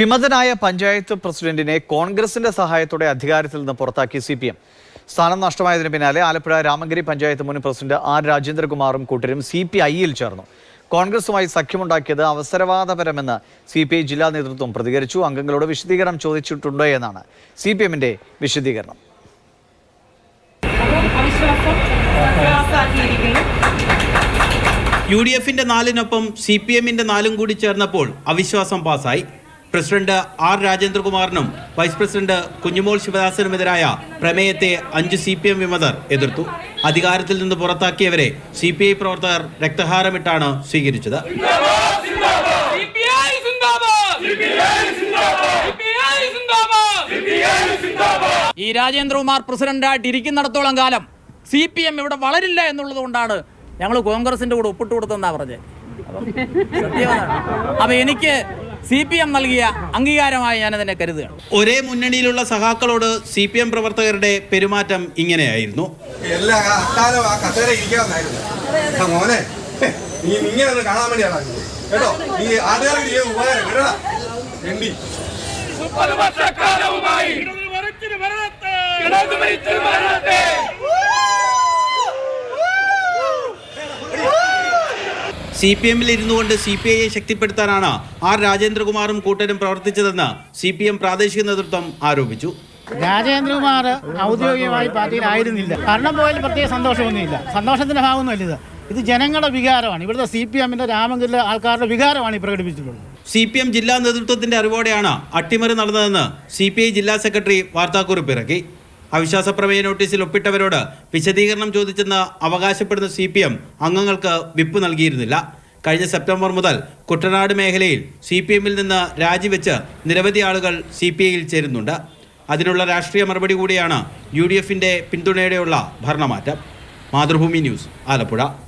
വിമതനായ പഞ്ചായത്ത് പ്രസിഡന്റിനെ കോൺഗ്രസിന്റെ സഹായത്തോടെ അധികാരത്തിൽ നിന്ന് പുറത്താക്കി സി പി എം സ്ഥാനം നഷ്ടമായതിന് പിന്നാലെ ആലപ്പുഴ രാമഗിരി പഞ്ചായത്ത് മുൻ പ്രസിഡന്റ് ആർ രാജേന്ദ്രകുമാറും കൂട്ടരും സി പി ഐയിൽ ചേർന്നു. കോൺഗ്രസുമായി സഖ്യമുണ്ടാക്കിയത് അവസരവാദപരമെന്ന് സി പി ഐ ജില്ലാ നേതൃത്വം പ്രതികരിച്ചു. അംഗങ്ങളോട് വിശദീകരണം ചോദിച്ചിട്ടുണ്ടോ എന്നാണ് സി പി എമ്മിന്റെ വിശദീകരണം. യു ഡി എഫിന്റെ നാലിനൊപ്പം സി പി എമ്മിന്റെ നാലും കൂടി ചേർന്നപ്പോൾ അവിശ്വാസം പാസായി. പ്രസിഡന്റ് ആർ രാജേന്ദ്രകുമാറിനും വൈസ് പ്രസിഡന്റ് കുഞ്ഞുമോൾ ശിവദാസനുമെതിരായ പ്രമേയത്തെ അഞ്ച് സി പി എം വിമതർ എതിർത്തു. അധികാരത്തിൽ നിന്ന് പുറത്താക്കിയവരെ സി പി ഐ പ്രവർത്തകർ രക്തഹാരമിട്ടാണ് സ്വീകരിച്ചത്. ഈ രാജേന്ദ്രകുമാർ പ്രസിഡന്റായിട്ട് ഇരിക്കുന്നിടത്തോളം കാലം സി പി എം ഇവിടെ വളരില്ല എന്നുള്ളത് കൊണ്ടാണ് ഞങ്ങൾ കോൺഗ്രസിന്റെ കൂടെ ഒപ്പിട്ട് കൊടുത്തെന്നാ പറഞ്ഞത് അപ്പം എനിക്ക് സി പി എം നൽകിയ അംഗീകാരമായി ഞാനതിനെ കരുതുകയാണ്. ഒരേ മുന്നണിയിലുള്ള സഹാക്കളോട് സി പി എം പ്രവർത്തകരുടെ പെരുമാറ്റം ഇങ്ങനെയായിരുന്നു. ഇങ്ങനെ കാണാൻ വേണ്ടിയാണ് കേട്ടോ? ഈ ചെയ്ത ഉപകാരം കേട്ടോ എണ്ടി മുപ്പത് വർഷക്കാലവുമായി സി പി എമ്മിൽ ഇരുന്നു കൊണ്ട് സി പി ഐയെ ശക്തിപ്പെടുത്താനാണ് ആർ രാജേന്ദ്രകുമാറും കൂട്ടരും പ്രവർത്തിച്ചതെന്ന് സി പി എം പ്രാദേശിക നേതൃത്വം ആരോപിച്ചു. രാജേന്ദ്രകുമാർ ഔദ്യോഗികമായി പാർട്ടിയിലായിരുന്നില്ല. ഭരണം പോയാലും പ്രത്യേക സന്തോഷമൊന്നുമില്ല. സന്തോഷത്തിന്റെ ഭാഗമൊന്നുമല്ല ഇത്. ഇത് ജനങ്ങളുടെ വികാരമാണ്. ഇവിടുത്തെ സി പി എമ്മിന്റെ രാമങ്കിലെ ആൾക്കാരുടെ വികാരമാണ് ഈ പ്രകടിപ്പിച്ചിട്ടുള്ളത്. സി പി എം ജില്ലാ നേതൃത്വത്തിന്റെ അറിവോടെയാണ് അട്ടിമറി നടന്നതെന്ന് സി പി ഐ ജില്ലാ സെക്രട്ടറി വാർത്താക്കുറിപ്പ് ഇറക്കി. അവിശ്വാസ പ്രമേയ നോട്ടീസിൽ ഒപ്പിട്ടവരോട് വിശദീകരണം ചോദിച്ചെന്ന് അവകാശപ്പെടുന്ന സി പി എം അംഗങ്ങൾക്ക് വിപ്പ് നൽകിയിരുന്നില്ല. കഴിഞ്ഞ സെപ്റ്റംബർ മുതൽ കുട്ടനാട് മേഖലയിൽ സി പി എമ്മിൽ നിന്ന് രാജിവെച്ച് നിരവധി ആളുകൾ സി പി ഐയിൽ ചേരുന്നുണ്ട്. അതിനുള്ള രാഷ്ട്രീയ മറുപടി കൂടിയാണ് യു ഡി എഫിന്റെ പിന്തുണയോടെയുള്ള ഭരണമാറ്റം. മാതൃഭൂമി ന്യൂസ് ആലപ്പുഴ.